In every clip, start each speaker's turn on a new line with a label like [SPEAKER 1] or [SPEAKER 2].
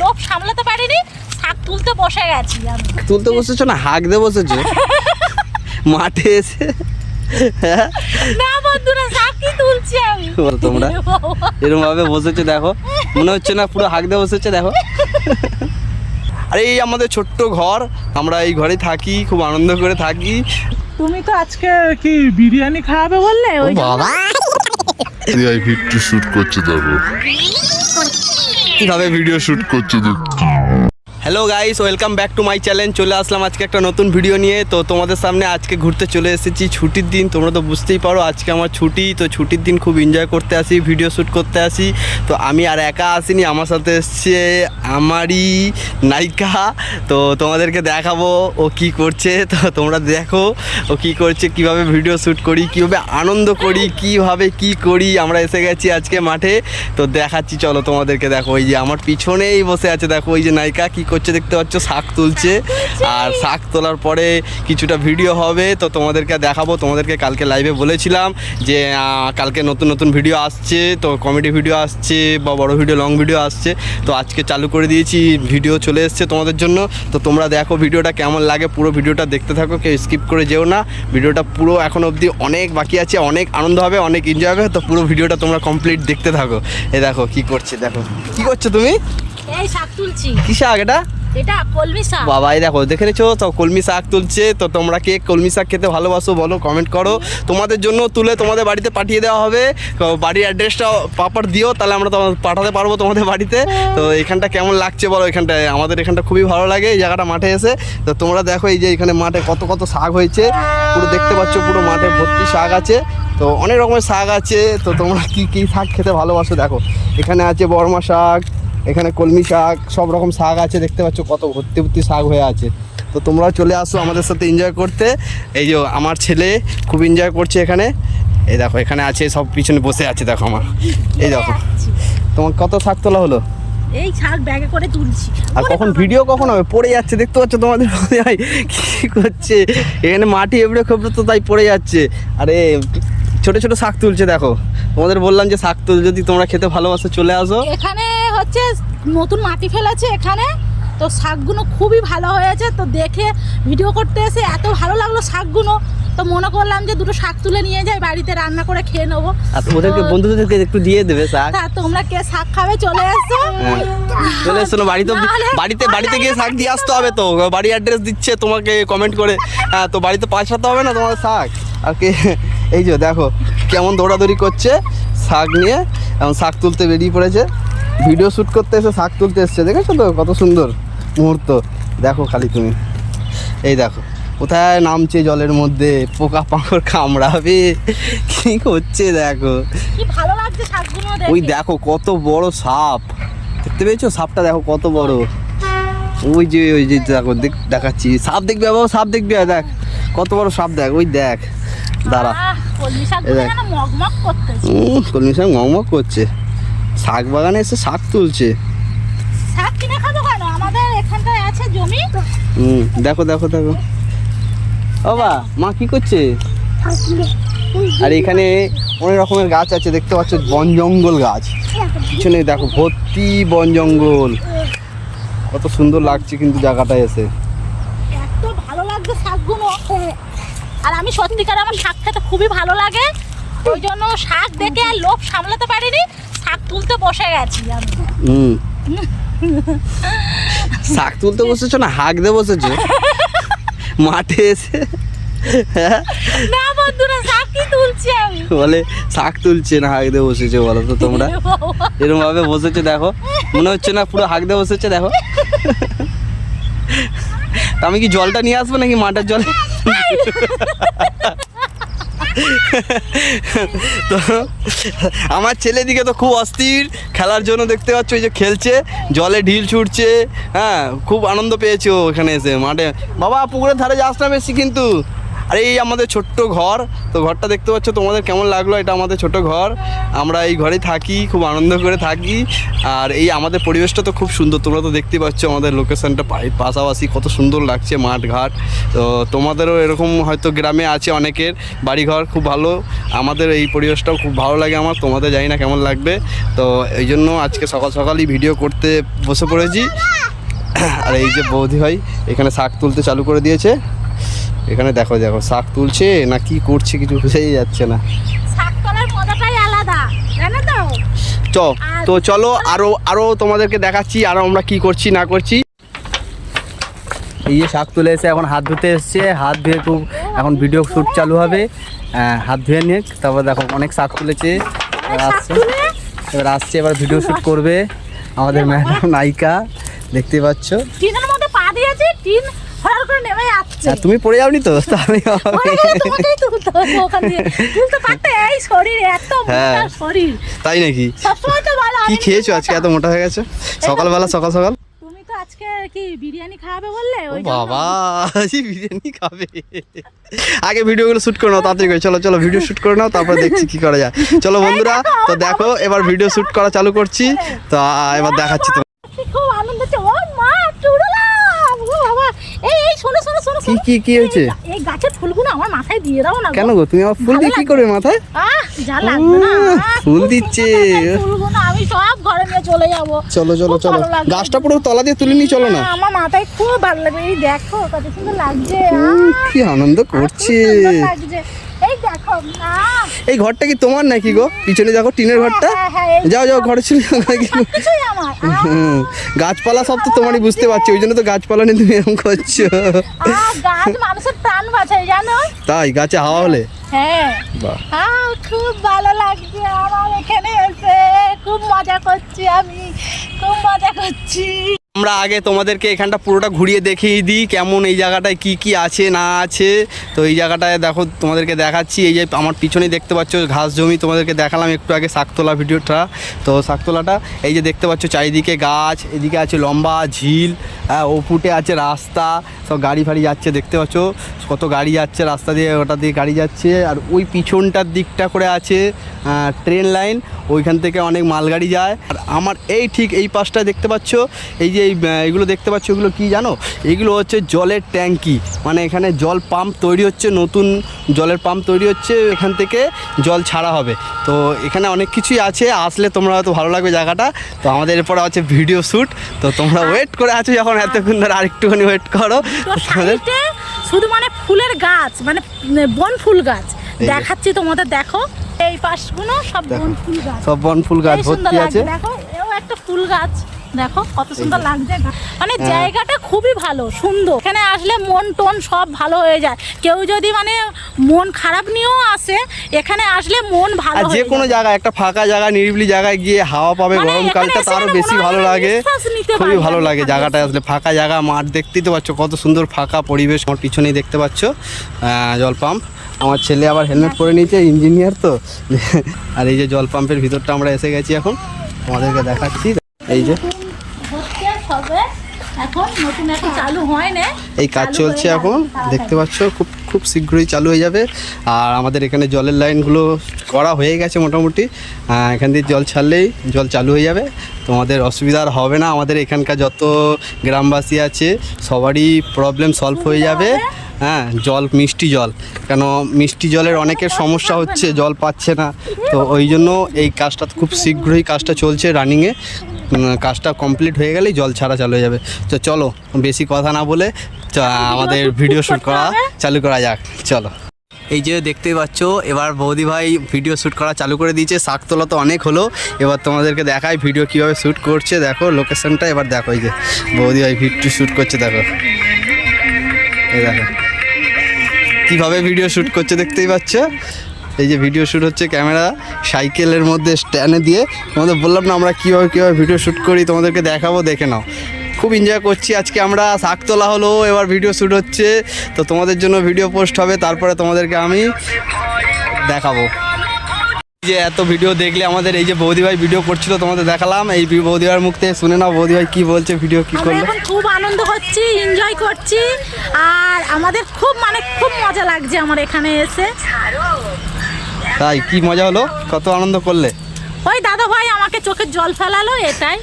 [SPEAKER 1] লোভ সামলাতে পারিনি শাক তুলতে বসে গেছি আমি।
[SPEAKER 2] তুলতে বসেছো না? হাঁক দিয়ে বসেছো? মাঠে এসে? হ্যাঁ?
[SPEAKER 1] না বন্ধুরা শাক কি তুলছি আমি।
[SPEAKER 2] তোমরা। এরকম ভাবে বসেছে দেখো। মনে হচ্ছে না পুরো হাঁক দিয়ে বসেছে দেখো। আরে এই আমাদের ছোট্ট ঘর। আমরা এই ঘরে থাকি খুব আনন্দ করে থাকি।
[SPEAKER 3] তুমি তো আজকে কি বিরিয়ানি খাওয়াবে বললে? ওই
[SPEAKER 2] বাবা।
[SPEAKER 4] এআই ভিডিও শুট করছে দেখো।
[SPEAKER 2] কীভাবে ভিডিও শুট
[SPEAKER 4] করছে দেখো
[SPEAKER 2] hello guys welcome back to my channel চলে আসলাম আজকে একটা নতুন ভিডিও নিয়ে। তো তোমাদের সামনে আজকে ঘুরতে চলে এসেছি। ছুটির দিন, তোমরা তো বুঝতেই পারো, আজকে আমার ছুটি। তো ছুটির দিন খুব এনজয় করতে আসি ভিডিও শ্যুট করতে আসি। তো আমি আর একা আসিনি, আমার সাথে এসছে আমারই নায়িকা। তো তোমাদেরকে দেখাবো ও কি করছে। তো তোমরা দেখো ও কি করছে, কীভাবে ভিডিও শ্যুট করি, কীভাবে আনন্দ করি, কীভাবে কি করি। আমরা এসে গেছি আজকে মাঠে। তো দেখাচ্ছি, চলো তোমাদেরকে দেখো। ওই যে আমার পিছনেই বসে আছে, দেখো, ওই যে নায়িকা কি করছে দেখতে পাচ্ছ শাক তুলছে। আর শাক তোলার পরে কিছুটা ভিডিও হবে তো তোমাদেরকে দেখাবো। তোমাদেরকে কালকে লাইভে বলেছিলাম যে কালকে নতুন নতুন ভিডিও আসছে তো কমেডি ভিডিও আসছে বা বড় ভিডিও লং ভিডিও আসছে। তো আজকে চালু করে দিয়েছি ভিডিও চলে এসছে তোমাদের জন্য। তো তোমরা দেখো ভিডিওটা কেমন লাগে পুরো ভিডিওটা দেখতে থাকো কেউ স্কিপ করে যেও না। ভিডিওটা পুরো এখন অবধি অনেক বাকি আছে অনেক আনন্দ হবে অনেক এনজয় হবে তো পুরো ভিডিওটা তোমরা কমপ্লিট দেখতে থাকো। এ দেখো কি করছে দেখো। কি করছ তুমি?
[SPEAKER 1] এই শাক তুলছি।
[SPEAKER 2] কি শাক এটা?
[SPEAKER 1] এটা কলমি শাক।
[SPEAKER 2] বাবা দেখো দেখে নিছো তো কলমি শাক তুলছে। তো তোমরা কে কলমি শাক খেতে ভালোবাসো বলো কমেন্ট করো। তোমাদের জন্য তুলে তোমাদের বাড়িতে পাঠিয়ে দেওয়া হবে। তো বাড়ির অ্যাড্রেসটা পাপার দিও তাহলে আমরা তোমার পাঠাতে পারব তোমাদের বাড়িতে। তো এখানটা কেমন লাগছে বলো এখানটায়? আমাদের এখানটা খুবই ভালো লাগে এই জায়গাটা মাঠে এসে। তো তোমরা দেখো এই যে এখানে মাঠে কত কত শাক হয়েছে। পুরো দেখতে পাচ্ছ পুরো মাঠে ভর্তি শাক আছে। তো অনেক রকমের শাক আছে। তো তোমরা কি কি শাক খেতে ভালোবাসো দেখো। এখানে আছে বর্মা শাক এখানে কলমি শাক সব রকম শাক আছে দেখতে পাচ্ছ কত ভর্তি ভর্তি শাক হয়ে আছে। তো তোমরাও চলে আসো আমাদের সাথে এনজয় করতে। এই যে আমার ছেলে খুব এনজয় করছে এখানে। এই দেখো এখানে আছে সব পিছনে বসে আছে দেখো আমার। এই দেখো। তোমার কত শাক তোলা হলো?
[SPEAKER 1] এই শাক ব্যাগে করে তুলছি।
[SPEAKER 2] আর কখন ভিডিও কখন হবে? পড়ে যাচ্ছে দেখতে পাচ্ছ তোমাদের ভাই কি করছে? এখানে মাটি এবড়ে খেবড়ে তো তাই পড়ে যাচ্ছে। আরে ছোট ছোট শাক তুলছে দেখো। তোমাদের বললাম যে শাক তুল যদি তোমরা খেতে ভালোবাসো চলে আসো।
[SPEAKER 1] এখানে হচ্ছে নতুন মাটি ফেলেছে এখানে। তো শাকগুলো খুবই ভালো হয়েছে। তো দেখে ভিডিও করতে এসে এত ভালো লাগল শাকগুলো। তো মনে করলাম যে দুটো শাক তুলে নিয়ে যাই বাড়িতে রান্না করে খেয়ে নেব।
[SPEAKER 2] আর ওদেরকে বন্ধুদেরকে একটু দিয়ে দেবে শাক।
[SPEAKER 1] তা তোমরা কে শাক খাবে চলে এসো।
[SPEAKER 2] হ্যাঁ। চলে এসো না বাড়িতে বাড়িতে বাড়িতে গিয়ে শাক দিয়ে আসতে হবে তো। বাড়ি অ্যাড্রেস দিচ্ছে তোমাকে কমেন্ট করে। হ্যাঁ তো বাড়িতে পাঠাতে হবে না তোমার শাক? আর কে? এই যে দেখো কেমন দৌড়াদৌড়ি করছে শাক নিয়ে এখন শাক তুলতে বেরিয়ে পড়েছে। ভিডিও শ্যুট করতে এসে শাক তুলতে এসছে দেখেছ তো কত সুন্দর মুহূর্ত? দেখো খালি তুমি। এই দেখো কোথায় নামছে জলের মধ্যে পোকা পাঁকড় কামড়াবে কি করছে দেখো। ওই
[SPEAKER 1] দেখো
[SPEAKER 2] কত বড় সাপ। দেখতে পেয়েছ? সাপটা দেখো কত বড়। ওই যে ওই যে দেখো দেখ দেখাচ্ছি। সাপ দেখবে বাবা সাপ দেখবে দেখ। কত বড় সাপ দেখ ওই দেখ। দাঁড়া।
[SPEAKER 1] কলমি
[SPEAKER 2] শাক মগমগ করছে। শাক বাগানে এসে শাক তুলছে।
[SPEAKER 1] শাক কিনে খাব কেন? আমাদের এখানটায় আছে জমি।
[SPEAKER 2] হুম দেখো দেখো দেখো। বাবা মা কি করছে? আর এখানে অনেক রকমের গাছ আছে দেখতে পাচ্ছ বন জঙ্গল গাছ। পিছনে দেখো ভর্তি বন জঙ্গল। কত সুন্দর লাগছে কিন্তু জায়গাটা এসে
[SPEAKER 1] এত ভালো লাগছে শাকগুলো আর আমি সত্যিকার আমার শাক খেতে খুবই ভালো লাগে। ওই জন্য শাক দেখে আর লোভ সামলাতে পারিনি শাক তুলতে বসে গেছি আমি।
[SPEAKER 2] হুম। শাক তুলতে বসেছো না হাঁক দিয়ে বসেছো? মাঠে এসে? হ্যাঁ?
[SPEAKER 1] না বন্ধুরা শাক কি তুলছি আমি।
[SPEAKER 2] বলে শাক তুলছে না হাঁক দিয়ে বসেছে বলো তো তোমরা। এরকম ভাবে বসেছে দেখো। মনে হচ্ছে না পুরো হাঁক দিয়ে বসেছে দেখো। আমি কি জলটা নিয়ে আসব নাকি মাঠের জল? তো আমার ছেলে দিকে তো খুব অস্থির, খেলার জন্য দেখতে পাচ্ছ ওই যে খেলছে, জলে ঢিল ছুটছে হ্যাঁ খুব আনন্দ পেয়েছে ওখানে এসে। মাঠে বাবা, পুকুরের ধারে যাস না বেশি কিন্তু। আর এই আমাদের ছোট্ট ঘর। তো ঘরটা দেখতে পাচ্ছ তোমাদের কেমন লাগল? এটা আমাদের ছোট ঘর। আমরা এই ঘরেই থাকি, খুব আনন্দ করে থাকি। আর এই আমাদের পরিবেশটা তো খুব সুন্দর। তোমরা তো দেখতে পাচ্ছ আমাদের লোকেশনটা পাশাপাশি কত সুন্দর লাগছে মাঠ ঘাট তো তোমাদেরও এরকম হয়তো গ্রামে আছে অনেকের। বাড়িঘর খুব ভালো। আমাদের এই পরিবেশটাও খুব ভালো লাগে আমার। তোমাদের জানি না কেমন লাগবে। তো এই জন্য আজকে সকাল সকালই ভিডিও করতে বসে পড়েছি। আর এই যে বৌদি ভাই, এখানে শাক তুলতে চালু করে দিয়েছে। এখানে দেখো দেখো শাক তুলছে না কি করছে কিছু বুঝেই যাচ্ছে না।
[SPEAKER 1] শাক তোলার মজাটাই আলাদা জানো তো?
[SPEAKER 2] চ তো চলো আরও আরও তোমাদেরকে দেখাচ্ছি আরও আমরা কি করছি না করছি। এই যে শাক তুলে এসে এখন হাত ধুতে এসছে হাত ধুয়ে খুব এখন ভিডিও শ্যুট চালু হবে। হ্যাঁ, হাত ধুয়ে নিয়ে তারপর দেখো অনেক শাক তুলেছে। আসছে এবার আসছে এবার ভিডিও শ্যুট করবে। আমাদের ম্যাডাম নায়িকা দেখতে পাচ্ছ।
[SPEAKER 1] টিনের মধ্যে পা দিয়েছি টিন হঠাৎ করে নেমে যাচ্ছে
[SPEAKER 2] তুমি পড়ে যাওনি তো? তাহলে
[SPEAKER 1] তোমাকেই তুলতে হবে ওখান দিয়ে। তুলতে পারতে এই শরীর এত
[SPEAKER 2] হ্যাঁ।
[SPEAKER 1] মোটা শরীর।
[SPEAKER 2] তাই নাকি?
[SPEAKER 1] সবসময় তো বলো
[SPEAKER 2] কি খেয়েছো আজকে? এত মোটা হয়ে গেছে? সকালবেলা সকাল সকাল?
[SPEAKER 1] তুমি তো আজকে কি বিরিয়ানি খাওয়াবে বললে? ওই
[SPEAKER 2] বাবা বিরিয়ানি খাবে। আগে ভিডিওগুলো শুট করে নাও তাড়াতাড়ি করে। চলো চলো ভিডিও শুট করে নাও তারপর দেখছি কি করা যায়। চলো বন্ধুরা তো দেখো এবার ভিডিও শুট করা চালু করছি। তো এবার দেখাচ্ছি তো
[SPEAKER 1] কি খুব আনন্দ হচ্ছে ও মা টুরলাম ও বাবা এই এই শোনো শোনো শোনো
[SPEAKER 2] কি কি কি হয়েছে?
[SPEAKER 1] এই গাছের ফুলগুলো আমার মাথায় দিয়ে দাও না
[SPEAKER 2] কেন গো? তুমি আমার ফুল দিয়ে কি করবে মাথায়?
[SPEAKER 1] আহ যা লাগবে না।
[SPEAKER 2] ফুল দিচ্ছে।
[SPEAKER 1] ফুলগুলো আমি সব ঘরে নিয়ে চলে যাব।
[SPEAKER 2] চলো চলো চলো। গাছটা পুরো তলা দিয়ে তুলে নিয়ে চলো না।
[SPEAKER 1] আমার মাথায় খুব ভালো লাগবে এই দেখো কত সুন্দর লাগছে।
[SPEAKER 2] কি আনন্দ করছে।
[SPEAKER 1] লাগছে। এই
[SPEAKER 2] ঘরটা কি তোমার নাকি গো? পিছনে দেখো টিনের ঘরটা।
[SPEAKER 1] হ্যাঁ, হ্যাঁ,
[SPEAKER 2] যাও যাও ঘরে ছিল গাছপালা সব তো তোমারই বুঝতে পারছি। ওই জন্য তো গাছপালা নিয়ে তুমি এরকম করছ। তাই গাছে হাওয়া হলে?
[SPEAKER 1] হ্যাঁ। খুব ভালো লাগছে আমার এখানে এসে। খুব মজা করছি আমি। খুব মজা করছি।
[SPEAKER 2] আমরা আগে তোমাদেরকে এখানটা পুরোটা ঘুরিয়ে দেখিয়ে দিই, কেমন এই জায়গাটায় কি কি আছে, না আছে। তো এই জায়গাটায় দেখো, তোমাদেরকে দেখাচ্ছি, এই যে আমার পিছনেই দেখতে পাচ্ছ ঘাস জমি, তোমাদেরকে দেখালাম একটু আগে শাকতলা ভিডিওটা। তো শাকতলাটা, এই যে দেখতে পাচ্ছ চারিদিকে গাছ, এদিকে আছে লম্বা ঝিল হ্যাঁ ও ফুটে আছে রাস্তা, সব গাড়ি ফাড়ি যাচ্ছে, দেখতে পাচ্ছ কত গাড়ি যাচ্ছে, রাস্তা দিয়ে, ওটা দিয়ে গাড়ি যাচ্ছে। আর ওই পিছনটার দিকটা করে আছে ট্রেন লাইন, ওইখান থেকে অনেক মালগাড়ি যায়। আর আমার এই ঠিক এই পাশটা দেখতে পাচ্ছ, এই যে এই, আহ, এইগুলো দেখতে পাচ্ছ এগুলো কি জানো? এগুলো হচ্ছে জলের ট্যাঙ্কি। মানে এখানে জল পাম্প তৈরি হচ্ছে নতুন জলের পাম্প তৈরি হচ্ছে এখান থেকে জল ছাড়া হবে। তো এখানে অনেক কিছুই আছে আসলে তোমরা হয়তো ভালো লাগবে জায়গাটা। তো আমাদের এরপরে আছে ভিডিও শ্যুট। তো তোমরা ওয়েট করে আছো যখন এতক্ষণ ধরে আরেকটুখানি ওয়েট করো। তোমাদের
[SPEAKER 1] শুধু মানে ফুলের গাছ মানে বন ফুল গাছ। দেখাচ্ছি তোমাদের দেখো। এই পাশগুলো সব। বন ফুল গাছ।
[SPEAKER 2] সব বন ফুল গাছ ভর্তি আছে।
[SPEAKER 1] দেখো এও একটা ফুল গাছ। দেখো কত সুন্দর লাগছে মানে
[SPEAKER 2] হ্যাঁ।
[SPEAKER 1] জায়গাটা খুবই ভালো সুন্দর। এখানে আসলে মন টন সব ভালো হয়ে যায়। কেউ যদি মানে মন খারাপ নিয়েও আসে এখানে আসলে মন ভালো
[SPEAKER 2] যে কোনো। জায়গায় একটা ফাঁকা জায়গা নিরিবিলি জায়গায় গিয়ে হাওয়া পাবে
[SPEAKER 1] মানে
[SPEAKER 2] গরমকালটা তারও
[SPEAKER 1] মানে
[SPEAKER 2] বেশি ভালো লাগে। খুবই ভালো লাগে
[SPEAKER 1] এখানে।
[SPEAKER 2] জায়গাটায় আসলে। ফাঁকা জায়গা মাঠ দেখতেই তো পাচ্ছ কত সুন্দর ফাঁকা পরিবেশ। আমার পিছনেই দেখতে পাচ্ছ জল পাম্প। আমার ছেলে আবার হেলমেট পরে নিয়েছে ইঞ্জিনিয়ার তো। আর এই যে জল পাম্পের ভিতরটা আমরা এসে গেছি এখন। তোমাদেরকে দেখাচ্ছি। এই যে
[SPEAKER 1] হচ্ছে এখন নতুন একটা চালু হয় না।
[SPEAKER 2] এই কাজ চলছে এখন দেখতে পাচ্ছ খুব খুব শীঘ্রই চালু হয়ে যাবে। আর আমাদের এখানে জলের লাইনগুলো করা হয়ে গেছে মোটামুটি। এখান দিয়ে জল ছাড়লেই জল চালু হয়ে যাবে। তোমাদের অসুবিধা আর হবে না আমাদের এখানকার যত গ্রামবাসী আছে সবারই প্রবলেম সলভ হয়ে যাবে। হ্যাঁ জল মিষ্টি জল। কেন মিষ্টি জলের অনেকের সমস্যা হচ্ছে জল পাচ্ছে না। তো ওই জন্য এই কাজটা খুব শীঘ্রই কাজটা চলছে রানিংয়ে কাজটা কমপ্লিট হয়ে গেলেই জল ছাড়া চালু হয়ে যাবে। তো চলো বেশি কথা না বলে আমাদের ভিডিও শ্যুট করা চালু করা যাক চলো। এই যে দেখতেই পাচ্ছ এবার বৌদি ভাই ভিডিও শ্যুট করা চালু করে দিয়েছে শাক তোলা তো অনেক হলো। এবার তোমাদেরকে দেখাই ভিডিও কীভাবে শ্যুট করছে দেখো লোকেশনটা এবার দেখো এই যে বৌদি ভাই ভিডিও শ্যুট করছে দেখো। এই দেখো। কীভাবে ভিডিও শ্যুট করছে দেখতেই পাচ্ছ? এই যে ভিডিও শ্যুট হচ্ছে ক্যামেরা সাইকেলের মধ্যে স্ট্যান্ডে দিয়ে। তোমাদের বললাম না আমরা কীভাবে কীভাবে ভিডিও শ্যুট করি তোমাদেরকে দেখাবো দেখে নাও। খুব এনজয় করছি। আজকে আমরা শাক তোলা হলো এবার ভিডিও শ্যুট হচ্ছে। তো তোমাদের জন্য ভিডিও পোস্ট হবে তারপরে তোমাদেরকে আমি দেখাবো। এই যে এত ভিডিও দেখলে আমাদের এই যে বৌদি ভাই ভিডিও করছিল তোমাদের দেখালাম। এই বৌদি ভাইয়ের মুখ থেকে শুনে নাও বৌদি ভাই কি বলছে ভিডিও কি করল।
[SPEAKER 1] খুব আনন্দ করছি এনজয় করছি। আর আমাদের খুব মানে খুব মজা লাগছে আমার এখানে এসে।
[SPEAKER 2] তাই কি মজা হলো? কত আনন্দ করলে?
[SPEAKER 1] ওই দাদা ভাই আমাকে চোখের জল ফেলালো এটাই।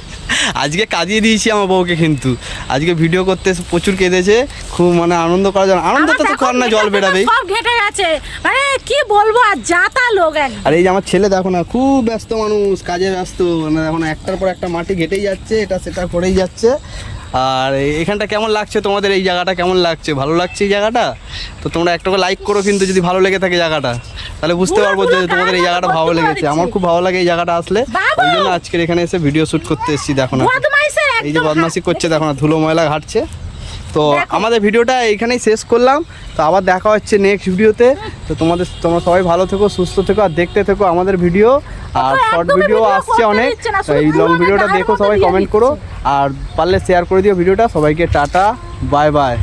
[SPEAKER 2] আজকে কাজিয়ে দিয়েছি আমার বউকে কিন্তু। আজকে ভিডিও করতে প্রচুর কেঁদেছে খুব মানে আনন্দ করার জন্য। আনন্দ তো কর না জল বেরাবেই।
[SPEAKER 1] সব ঘেটে গেছে। মানে কি বলব আর যাতা লোক
[SPEAKER 2] আর এই যে আমার ছেলে দেখো না খুব ব্যস্ত মানুষ কাজে ব্যস্ত। মানে এখন একটার পর একটা মাটি ঘেটেই যাচ্ছে এটা সেটা করেই যাচ্ছে। আর এখানটা কেমন লাগছে? তোমাদের এই জায়গাটা কেমন লাগছে? ভালো লাগছে এই জায়গাটা? তো তোমরা একটা লাইক করো কিন্তু যদি ভালো লেগে থাকে জায়গাটা তাহলে বুঝতে পারব যে তোমাদের এই জায়গাটা ভালো লেগেছে। আমার খুব ভালো লাগে এই জায়গাটা আসলে। ওই জন্য আজকের এখানে এসে ভিডিও শ্যুট করতে এসেছি দেখো না। এই যে বদমাসি করছে দেখো না ধুলো ময়লা ঘাটছে। তো আমাদের ভিডিওটা এইখানেই শেষ করলাম। তো আবার দেখা হচ্ছে নেক্সট ভিডিওতে। তো তোমাদের তোমরা সবাই ভালো থেকো সুস্থ থেকো আর দেখতে থেকো আমাদের ভিডিও আর শর্ট ভিডিও আসছে অনেক। তো এই লং ভিডিওটা দেখো সবাই কমেন্ট করো। আর পারলে শেয়ার করে দিও ভিডিওটা সবাইকে টাটা বাই বাই